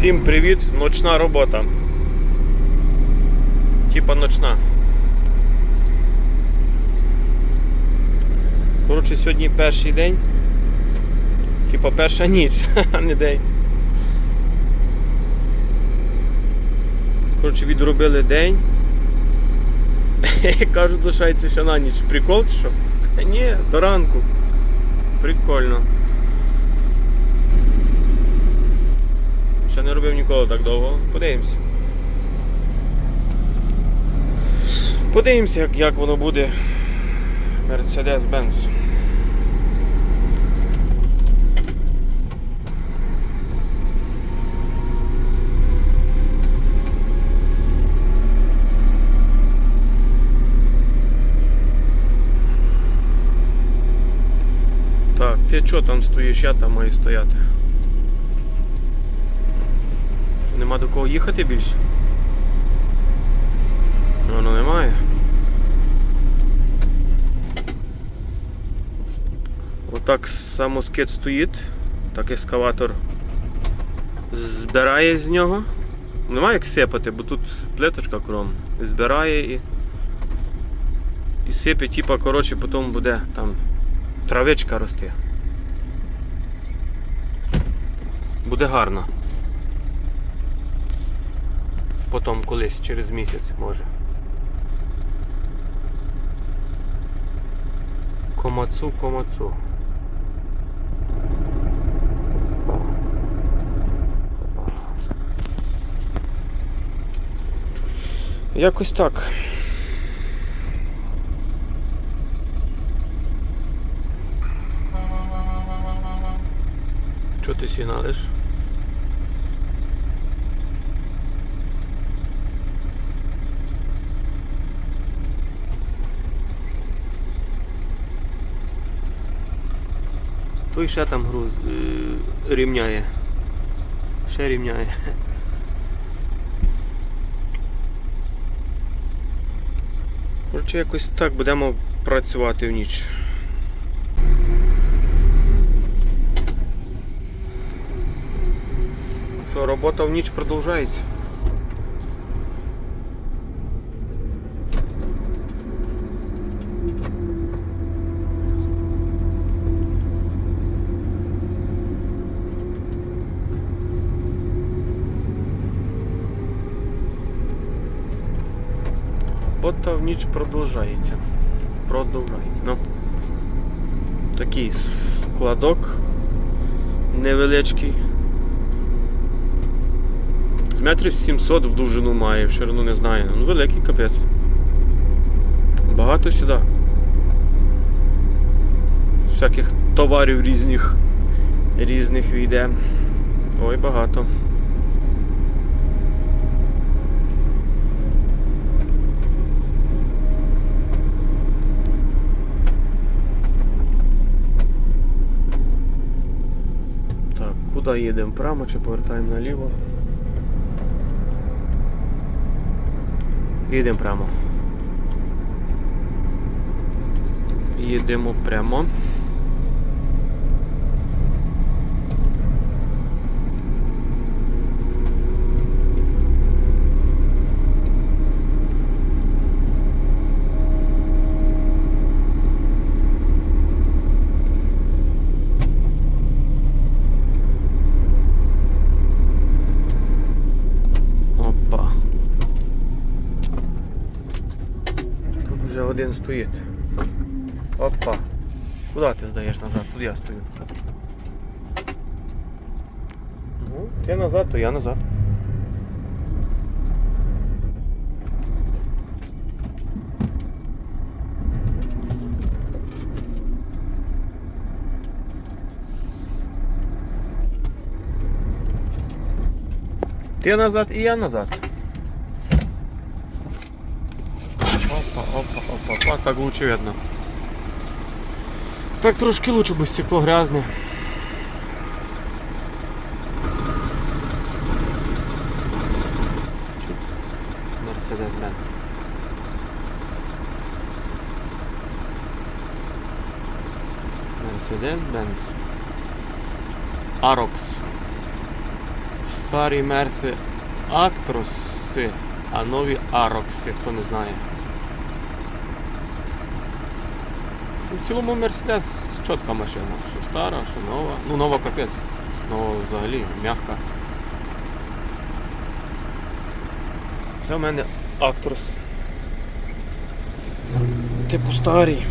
Всім привіт! Ночна робота. Типа ночна. Коротше, сьогодні перший день. Типа перша ніч, а не день. Коротше, відробили день. Кажуть, лишається ще на ніч. Прикол що? Ні, до ранку. Прикольно. Ще не робив ніколи так довго. Подивимося. Подивимося, як, як воно буде. Mercedes-Benz. Так, ти чого там стоїш, я там маю стояти. Що, нема до кого їхати більше? Воно немає. Отак самоскид стоїть, так ескаватор збирає з нього. Немає як сипати, бо тут плиточка кром. Збирає і. І сипе, типа, коротше, потім буде там травичка рости. Буде гарно. Потім колись через місяць може. Комацу, комацу. Якось так. Чого ти сигналиш? Той ще там груз е, рівняє. Ще рівняє. Коротше, якось так будемо працювати в ніч. Що, робота в ніч продовжується? Робота в ніч продовжується. Продовжується. Ну, такий складок невеличкий. З метрів 700 в довжину має, в ширину не знаю. Ну великий капець. Багато сюди. Всяких товарів різних різних війде. Ой, багато. Так, куди їдемо? Прямо чи повертаємо наліво? Їдемо прямо. Їдемо прямо. Опа. Тут вже один стоїть. Опа. Куди ти здаєш назад? Тут я стою. Ну, ти назад, то я назад. Ти назад і я назад. Опа, опа, опа, опа, так лучше видно. Так трошки лучше, бо стекло грязне. Мерседес-Бенц. Мерседес-Бенц. Арокс. Старі мерси Актроси, а нові Арокси, хто не знає. Ну, В цілому Мерседес чітка машина. Що стара, що нова. Ну, нова капець. Нова взагалі м'яка. Це в мене Актрос. Типу старий.